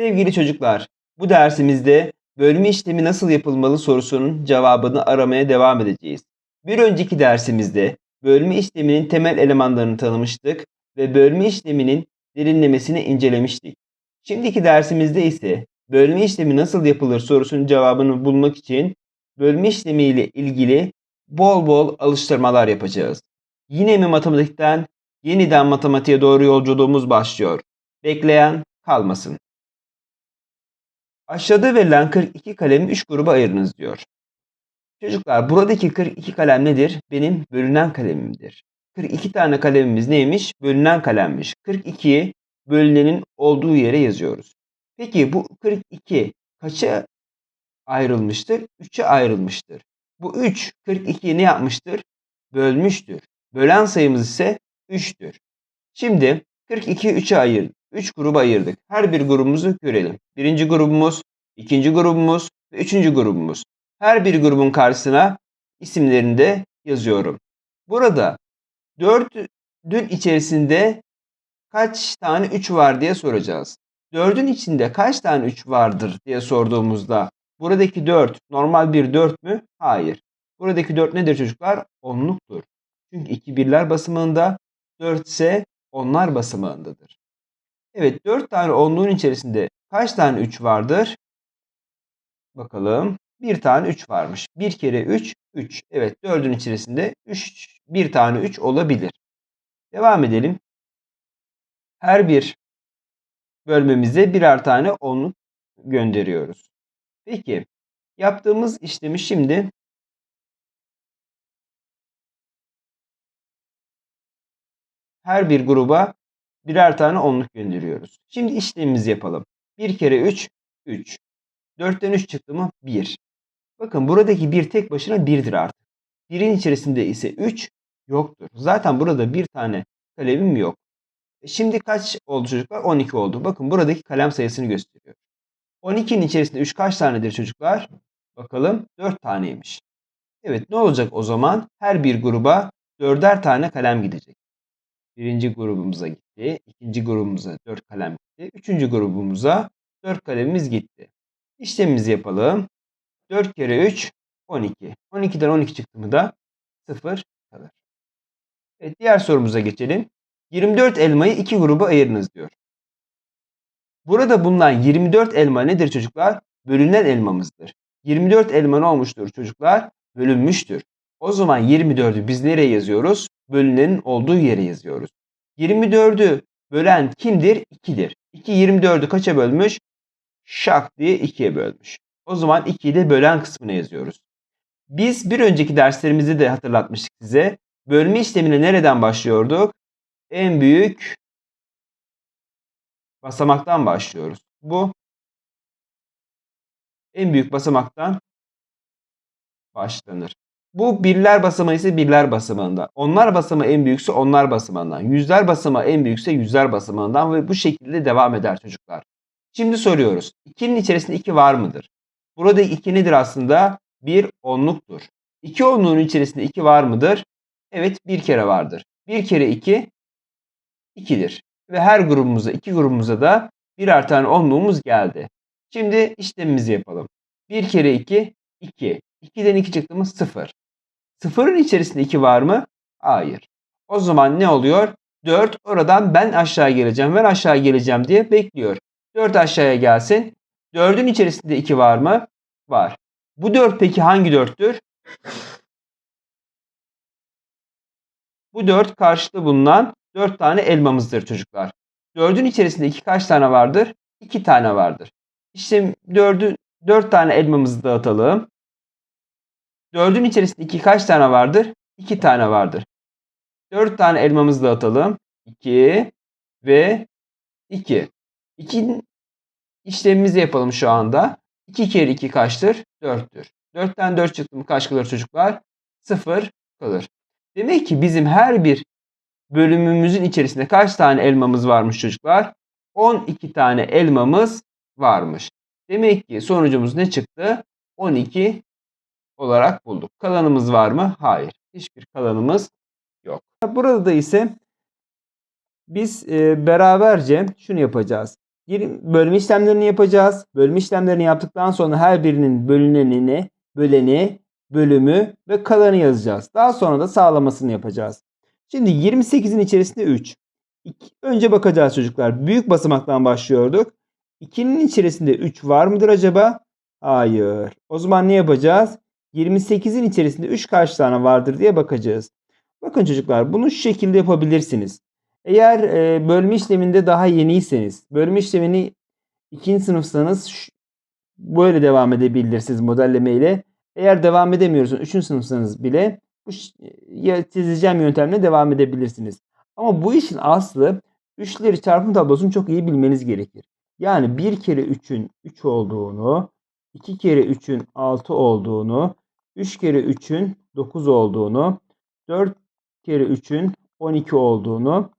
Sevgili çocuklar, bu dersimizde bölme işlemi nasıl yapılmalı sorusunun cevabını aramaya devam edeceğiz. Bir önceki dersimizde bölme işleminin temel elemanlarını tanımıştık ve bölme işleminin derinlemesine incelemiştik. Şimdiki dersimizde ise bölme işlemi nasıl yapılır sorusunun cevabını bulmak için bölme işlemi ile ilgili bol bol alıştırmalar yapacağız. Yine mi matematikten yeniden matematiğe doğru yolculuğumuz başlıyor. Bekleyen kalmasın. Aşağıda verilen 42 kalemi 3 gruba ayırınız diyor. Çocuklar buradaki 42 kalem nedir? Benim bölünen kalemimdir. 42 tane kalemimiz neymiş? Bölünen kalemmiş. 42'yi bölünenin olduğu yere yazıyoruz. Peki bu 42 kaça ayrılmıştır? 3'e ayrılmıştır. Bu 3 42'yi ne yapmıştır? Bölmüştür. Bölen sayımız ise 3'tür. Şimdi 42'yi 3'e ayırdık. 3 gruba ayırdık. Her bir grubumuzu görelim. Birinci grubumuz, ikinci grubumuz ve üçüncü grubumuz. Her bir grubun karşısına isimlerini de yazıyorum. Burada 4'ün içerisinde kaç tane 3 var diye soracağız. 4'ün içinde kaç tane 3 vardır diye sorduğumuzda buradaki 4 normal bir 4 mü? Hayır. Buradaki 4 nedir çocuklar? Onluktur. Çünkü 2 birler basamağında 4 ise onlar basamağındadır. Evet 4 tane onluğun içerisinde kaç tane 3 vardır? Bakalım. Bir tane 3 varmış. 1 kere 3, 3. Evet 4'ün içerisinde 3, bir tane 3 olabilir. Devam edelim. Her bir bölmemize birer tane onluk gönderiyoruz. Peki yaptığımız işlemi şimdi her bir gruba birer tane onluk gönderiyoruz. Şimdi işlemimizi yapalım. 1 kere 3, 3. 4'ten 3 çıktı mı? 1. Bakın buradaki 1 tek başına 1'dir artık. 1'in içerisinde ise 3 yoktur. Zaten burada bir tane kalemim yok. E Şimdi kaç oldu çocuklar? 12 oldu. Bakın buradaki kalem sayısını gösteriyor. 12'nin içerisinde 3 kaç tanedir çocuklar? Bakalım 4 taneymiş. Evet ne olacak o zaman? Her bir gruba 4'er tane kalem gidecek. Birinci grubumuza gitti. ikinci grubumuza 4 kalem gitti. Üçüncü grubumuza 4 kalemimiz gitti. İşlemimizi yapalım. 4 kere 3 12. 12'den 12 çıktı mı da 0 kalır. Evet, diğer sorumuza geçelim. 24 elmayı iki gruba ayırınız diyor. Burada bulunan 24 elma nedir çocuklar? Bölünen elmamızdır. 24 elma ne olmuştur çocuklar? Bölünmüştür. O zaman 24'ü biz nereye yazıyoruz? Bölünenin olduğu yere yazıyoruz. 24'ü bölen kimdir? 2'dir. 2 24'ü kaça bölmüş? Şak diye 2'ye bölmüş. O zaman 2'yi de bölen kısmına yazıyoruz. Biz bir önceki derslerimizde de hatırlatmıştık size. Bölme işlemine nereden başlıyorduk? En büyük basamaktan başlıyoruz. Bu en büyük basamaktan başlanır. Bu birler basamağı ise birler basamağında. Onlar basamağı en büyükse onlar basamağından. Yüzler basamağı en büyükse yüzler basamağından ve bu şekilde devam eder çocuklar. Şimdi soruyoruz. 2'nin içerisinde 2 var mıdır? Burada 2 nedir aslında? Bir onluktur. 2 onluğun içerisinde 2 var mıdır? Evet bir kere vardır. 1 kere 2 2'dir. Ve her grubumuza, iki grubumuza da birer tane onluğumuz geldi. Şimdi işlemimizi yapalım. 1 kere 2, 2. 2'den 2 çıktı mı? 0. Sıfırın içerisinde 2 var mı? Hayır. O zaman ne oluyor? 4 oradan ben aşağı geleceğim, ben aşağı geleceğim diye bekliyor. 4 aşağıya gelsin. 4'ün içerisinde 2 var mı? Var. Bu 4 peki hangi 4'tür? Bu 4 karşıda bulunan 4 tane elmamızdır çocuklar. 4'ün içerisinde 2 kaç tane vardır? 2 tane vardır. İşte 4'ü 4 tane elmamızı dağıtalım. 4'ün içerisinde 2 kaç tane vardır? 2 tane vardır. 4 tane elmamızı dağıtalım. 2 ve 2. 2'nin işlemimizi yapalım şu anda. 2 kere 2 kaçtır? 4'tür. 4'ten 4 çıktı mı kaç kalır çocuklar? 0 kalır. Demek ki bizim her bir bölümümüzün içerisinde kaç tane elmamız varmış çocuklar? 12 tane elmamız varmış. Demek ki sonucumuz ne çıktı? 12 olarak bulduk. Kalanımız var mı? Hayır. Hiçbir kalanımız yok. Burada da ise biz e, beraberce şunu yapacağız. Bölme işlemlerini yapacağız. Bölme işlemlerini yaptıktan sonra her birinin bölünenini, böleni, bölümü ve kalanı yazacağız. Daha sonra da sağlamasını yapacağız. Şimdi 28'in içerisinde 3. İki- Önce bakacağız çocuklar. Büyük basamaktan başlıyorduk. 2'nin içerisinde 3 var mıdır acaba? Hayır. O zaman ne yapacağız? 28'in içerisinde 3 kaç tane vardır diye bakacağız. Bakın çocuklar bunu şu şekilde yapabilirsiniz. Eğer e, bölme işleminde daha yeniyseniz, bölme işlemini ikinci sınıfsanız ş- böyle devam edebilirsiniz modelleme ile. Eğer devam edemiyorsanız, üçüncü sınıfsanız bile bu çizeceğim yöntemle devam edebilirsiniz. Ama bu işin aslı üçleri çarpım tablosunu çok iyi bilmeniz gerekir. Yani 1 kere 3'ün 3 olduğunu, 2 kere 3'ün 6 olduğunu, 3 kere 3'ün 9 olduğunu, 4 kere 3'ün 12 olduğunu,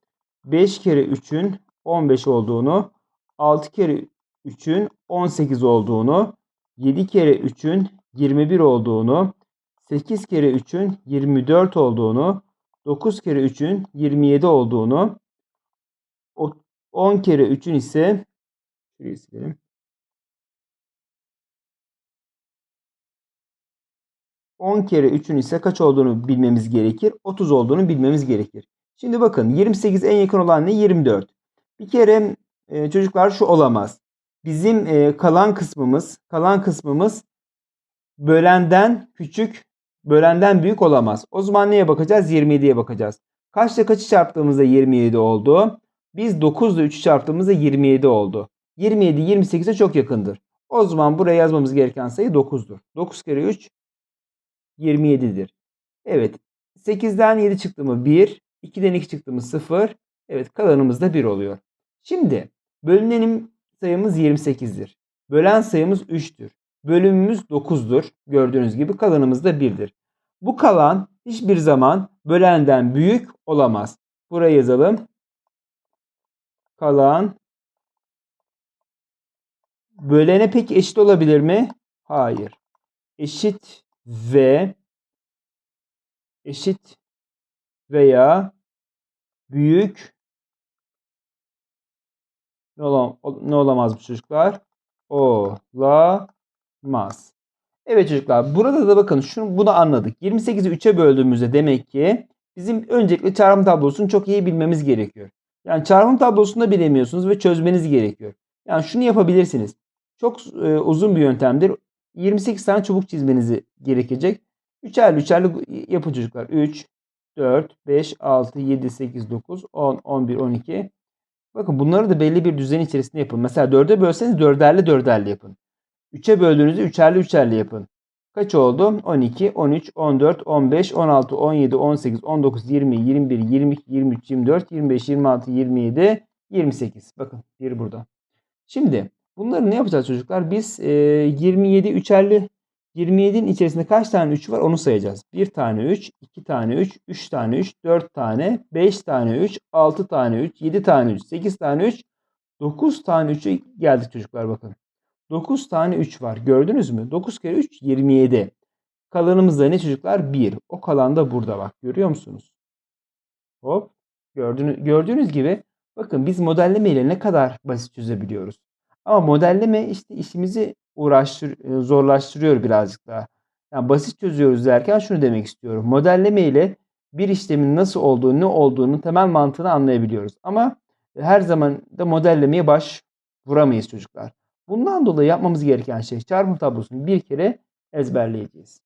5 kere 3'ün 15 olduğunu, 6 kere 3'ün 18 olduğunu, 7 kere 3'ün 21 olduğunu, 8 kere 3'ün 24 olduğunu, 9 kere 3'ün 27 olduğunu, o- 10 kere 3'ün ise 10 kere 3'ün ise kaç olduğunu bilmemiz gerekir. 30 olduğunu bilmemiz gerekir. Şimdi bakın 28 en yakın olan ne? 24. Bir kere e, çocuklar şu olamaz. Bizim e, kalan kısmımız, kalan kısmımız bölenden küçük, bölenden büyük olamaz. O zaman neye bakacağız? 27'ye bakacağız. Kaçla kaçı çarptığımızda 27 oldu? Biz 9 ile 3'ü çarptığımızda 27 oldu. 27 28'e çok yakındır. O zaman buraya yazmamız gereken sayı 9'dur. 9 kere 3 27'dir. Evet. 8'den 7 çıktı mı 1. 2'den 2 çıktı mı 0. Evet kalanımız da 1 oluyor. Şimdi bölünenim sayımız 28'dir. Bölen sayımız 3'tür. Bölümümüz 9'dur. Gördüğünüz gibi kalanımız da 1'dir. Bu kalan hiçbir zaman bölenden büyük olamaz. Buraya yazalım. Kalan bölene peki eşit olabilir mi? Hayır. Eşit ve eşit veya büyük ne, olam ne olamaz bu çocuklar? Olamaz. Evet çocuklar burada da bakın şunu bunu anladık. 28'i 3'e böldüğümüzde demek ki bizim öncelikle çarpım tablosunu çok iyi bilmemiz gerekiyor. Yani çarpım tablosunu da bilemiyorsunuz ve çözmeniz gerekiyor. Yani şunu yapabilirsiniz. Çok e, uzun bir yöntemdir. 28 tane çubuk çizmenizi gerekecek. Üçerli üçerli yapın çocuklar. 3, 4, 5, 6, 7, 8, 9, 10, 11, 12. Bakın bunları da belli bir düzen içerisinde yapın. Mesela 4'e bölseniz dörderli dörderli yapın. 3'e böldüğünüzde üçerli üçerli yapın. Kaç oldu? 12, 13, 14, 15, 16, 17, 18, 19, 20, 21, 22, 23, 24, 25, 26, 27, 28. Bakın bir burada. Şimdi bunları ne yapacağız çocuklar? Biz e, 27 üçerli 27'nin içerisinde kaç tane 3 var onu sayacağız. 1 tane 3, 2 tane 3, 3 tane 3, 4 tane, 5 tane 3, 6 tane 3, 7 tane 3, 8 tane 3, 9 tane 3'e geldik çocuklar bakın. 9 tane 3 var. Gördünüz mü? 9 kere 3 27. Kalanımız da ne çocuklar? 1. O kalan da burada bak. Görüyor musunuz? Hop. Gördüğünüz, gördüğünüz gibi bakın biz modelleme ile ne kadar basit çözebiliyoruz. Ama modelleme işte işimizi uğraştır, zorlaştırıyor birazcık daha. Yani basit çözüyoruz derken şunu demek istiyorum. Modelleme ile bir işlemin nasıl olduğunu, ne olduğunu temel mantığını anlayabiliyoruz. Ama her zaman da modellemeye baş vuramayız çocuklar. Bundan dolayı yapmamız gereken şey çarpım tablosunu bir kere ezberleyeceğiz.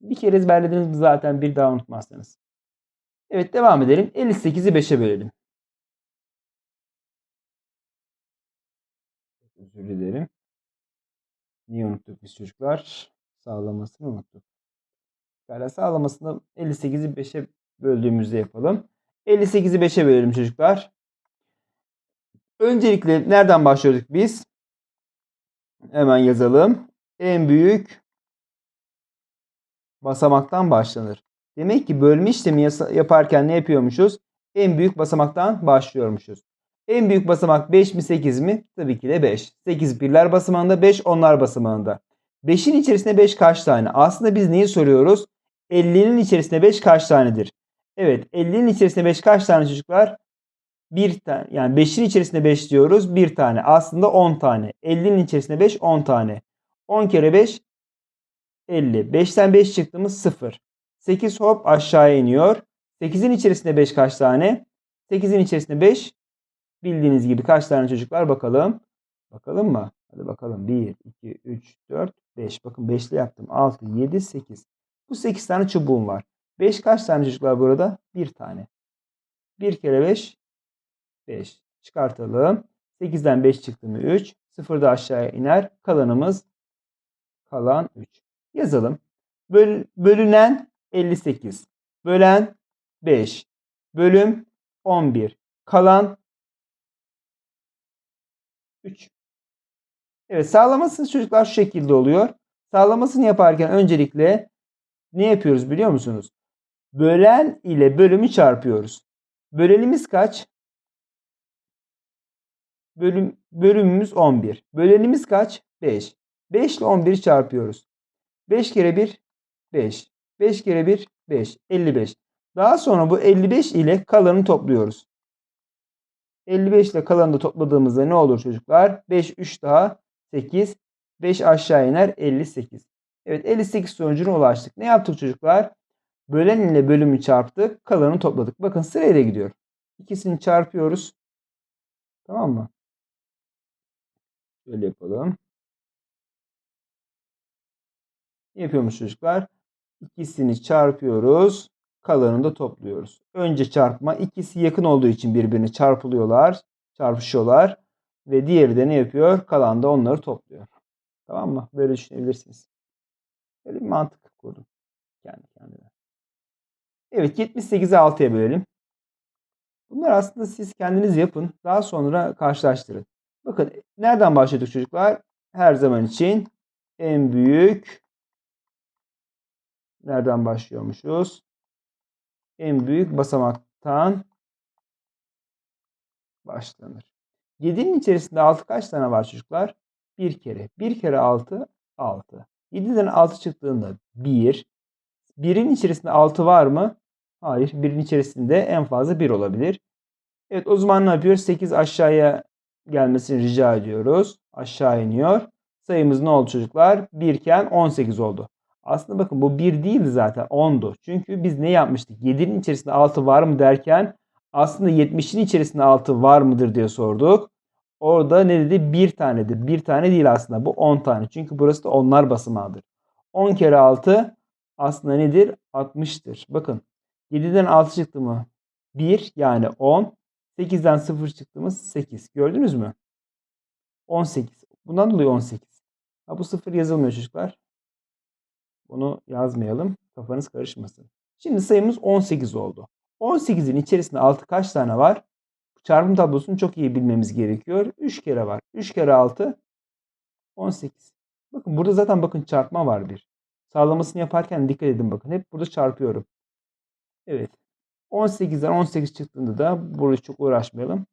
Bir kere ezberlediniz zaten bir daha unutmazsınız. Evet devam edelim. 58'i 5'e bölelim. Özür dilerim. Niye unuttuk biz çocuklar? Sağlamasını unuttuk. Yani sağlamasını 58'i 5'e böldüğümüzde yapalım. 58'i 5'e bölelim çocuklar. Öncelikle nereden başlıyorduk biz? Hemen yazalım. En büyük basamaktan başlanır. Demek ki bölme işlemi yaparken ne yapıyormuşuz? En büyük basamaktan başlıyormuşuz. En büyük basamak 5 mi 8 mi? Tabii ki de 5. 8 birler basamağında 5 onlar basamağında. 5'in içerisinde 5 kaç tane? Aslında biz neyi soruyoruz? 50'nin içerisinde 5 kaç tanedir? Evet 50'nin içerisinde 5 kaç tane çocuklar? bir tane yani 5'in içerisinde 5 diyoruz. Bir tane. Aslında 10 tane. 50'nin içerisinde 5 10 tane. 10 kere 5 50. 5'ten 5 çıktığımız 0. 8 hop aşağıya iniyor. 8'in içerisinde 5 kaç tane? 8'in içerisinde 5 bildiğiniz gibi kaç tane çocuklar bakalım. Bakalım mı? Hadi bakalım. 1, 2, 3, 4, 5. Bakın 5'li yaptım. 6, 7, 8. Bu 8 tane çubuğum var. 5 kaç tane çocuklar burada? 1 tane. 1 kere 5 5. Çıkartalım. 8'den 5 çıktı mı 3. 0 da aşağıya iner. Kalanımız kalan 3. Yazalım. Böl, bölünen 58. Bölen 5. Bölüm 11. Kalan 3. Evet sağlamasını çocuklar şu şekilde oluyor. Sağlamasını yaparken öncelikle ne yapıyoruz biliyor musunuz? Bölen ile bölümü çarpıyoruz. Bölenimiz kaç? Bölüm, bölümümüz 11. Bölenimiz kaç? 5. 5 ile 11'i çarpıyoruz. 5 kere 1 5. 5 kere 1 5. 55. Daha sonra bu 55 ile kalanı topluyoruz. 55 ile kalanı da topladığımızda ne olur çocuklar? 5 3 daha 8. 5 aşağı iner 58. Evet 58 sonucuna ulaştık. Ne yaptık çocuklar? Bölen ile bölümü çarptık. Kalanı topladık. Bakın sırayla gidiyor. İkisini çarpıyoruz. Tamam mı? Şöyle yapalım. Ne yapıyormuş çocuklar? İkisini çarpıyoruz. Kalanını da topluyoruz. Önce çarpma. ikisi yakın olduğu için birbirine çarpılıyorlar. Çarpışıyorlar. Ve diğeri de ne yapıyor? Kalan da onları topluyor. Tamam mı? Böyle düşünebilirsiniz. Böyle bir mantık kurdum. Kendi kendine. Evet 78'i 6'ya bölelim. Bunlar aslında siz kendiniz yapın. Daha sonra karşılaştırın. Bakın nereden başladık çocuklar? Her zaman için en büyük nereden başlıyormuşuz? En büyük basamaktan başlanır. 7'nin içerisinde 6 kaç tane var çocuklar? Bir kere. 1 kere 6 6. 7'den 6 çıktığında 1. 1'in içerisinde 6 var mı? Hayır. 1'in içerisinde en fazla 1 olabilir. Evet o zaman ne yapıyoruz? 8 aşağıya gelmesini rica ediyoruz. Aşağı iniyor. Sayımız ne oldu çocuklar? 1 iken 18 oldu. Aslında bakın bu 1 değildi zaten 10'du. Çünkü biz ne yapmıştık? 7'nin içerisinde 6 var mı derken aslında 70'in içerisinde 6 var mıdır diye sorduk. Orada ne dedi? 1 tanedir. 1 tane değil aslında. Bu 10 tane. Çünkü burası da onlar basamağıdır. 10 kere 6 aslında nedir? 60'tır. Bakın 7'den 6 çıktı mı? 1 yani 10. 8'den 0 çıktığımız 8. Gördünüz mü? 18. Bundan dolayı 18. Ha, bu 0 yazılmıyor çocuklar. Bunu yazmayalım. Kafanız karışmasın. Şimdi sayımız 18 oldu. 18'in içerisinde 6 kaç tane var? Çarpım tablosunu çok iyi bilmemiz gerekiyor. 3 kere var. 3 kere 6 18. Bakın burada zaten bakın çarpma var bir. Sağlamasını yaparken dikkat edin bakın. Hep burada çarpıyorum. Evet. 18'den 18 çıktığında da burada çok uğraşmayalım.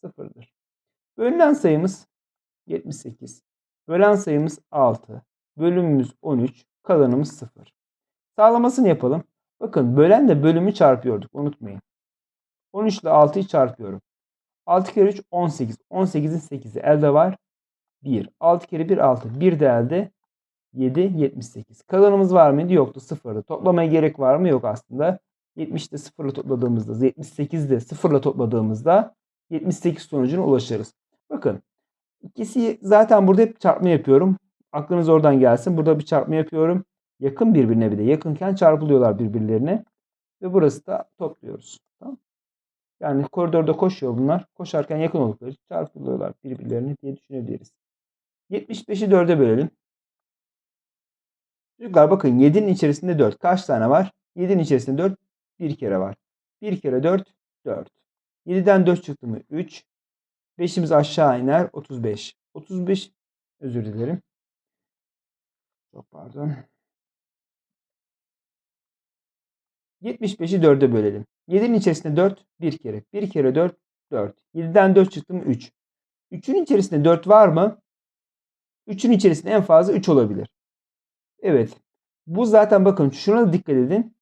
Sıfırdır. Bölünen sayımız 78. Bölen sayımız 6. Bölümümüz 13. Kalanımız 0. Sağlamasını yapalım. Bakın bölen de bölümü çarpıyorduk. Unutmayın. 13 ile 6'yı çarpıyorum. 6 kere 3 18. 18'in 8'i elde var. 1. 6 kere 1 6. 1 de elde 7 78. Kalanımız var mıydı? Yoktu. Sıfırdı. Toplamaya gerek var mı? Yok aslında. 70'te sıfırla topladığımızda 78'de sıfırla topladığımızda 78 sonucuna ulaşırız. Bakın ikisi zaten burada hep çarpma yapıyorum. Aklınız oradan gelsin. Burada bir çarpma yapıyorum. Yakın birbirine bir de. Yakınken çarpılıyorlar birbirlerine. Ve burası da topluyoruz. Tamam. Yani koridorda koşuyor bunlar. Koşarken yakın oldukları için çarpılıyorlar birbirlerine diye düşünebiliriz. 75'i 4'e bölelim. Çocuklar bakın 7'nin içerisinde 4. Kaç tane var? 7'nin içerisinde 4 bir kere var. 1 kere 4 4. 7'den 4 çıktı mı 3. 5'imiz aşağı iner 35. 35 özür dilerim. Çok pardon. 75'i 4'e bölelim. 7'nin içerisinde 4 bir kere. 1 kere 4 4. 7'den 4 çıktı mı 3. 3'ün içerisinde 4 var mı? 3'ün içerisinde en fazla 3 olabilir. Evet. Bu zaten bakın şuna da dikkat edin.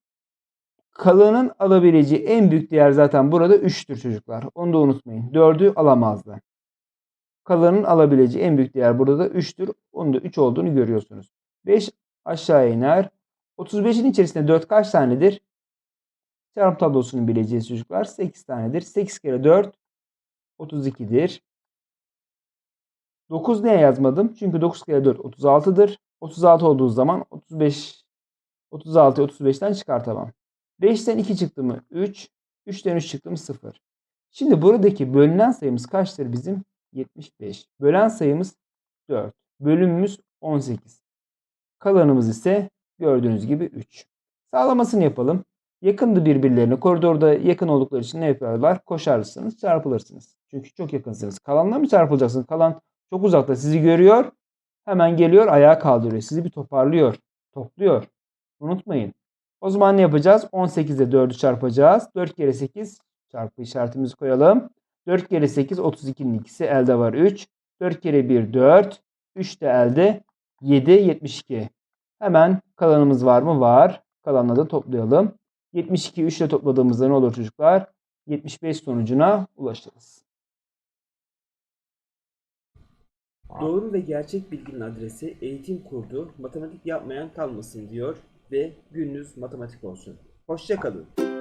Kalanın alabileceği en büyük değer zaten burada 3'tür çocuklar. Onu da unutmayın. 4'ü alamazdı. Kalanın alabileceği en büyük değer burada da 3'tür. Onun da 3 olduğunu görüyorsunuz. 5 aşağı iner. 35'in içerisinde 4 kaç tanedir? Çarpım tablosunun bileceği çocuklar 8 tanedir. 8 kere 4 32'dir. 9 niye yazmadım? Çünkü 9 kere 4 36'dır. 36 olduğu zaman 35 36'yı 35'ten çıkartamam. 5'ten 2 çıktı mı 3. 3'ten 3 çıktı mı 0. Şimdi buradaki bölünen sayımız kaçtır bizim? 75. Bölen sayımız 4. Bölümümüz 18. Kalanımız ise gördüğünüz gibi 3. Sağlamasını yapalım. Yakındı birbirlerine. Koridorda yakın oldukları için ne yapıyorlar? Koşarsınız, çarpılırsınız. Çünkü çok yakınsınız. Kalanla mı çarpılacaksınız? Kalan çok uzakta sizi görüyor. Hemen geliyor, ayağa kaldırıyor. Sizi bir toparlıyor, topluyor. Unutmayın. O zaman ne yapacağız? 18 ile 4'ü çarpacağız. 4 kere 8 çarpı işaretimizi koyalım. 4 kere 8 32'nin ikisi elde var 3. 4 kere 1 4. 3 de elde 7 72. Hemen kalanımız var mı? Var. Kalanla da toplayalım. 72 3 ile topladığımızda ne olur çocuklar? 75 sonucuna ulaşırız. Doğru ve gerçek bilginin adresi eğitim kurdu. Matematik yapmayan kalmasın diyor ve gününüz matematik olsun. Hoşçakalın.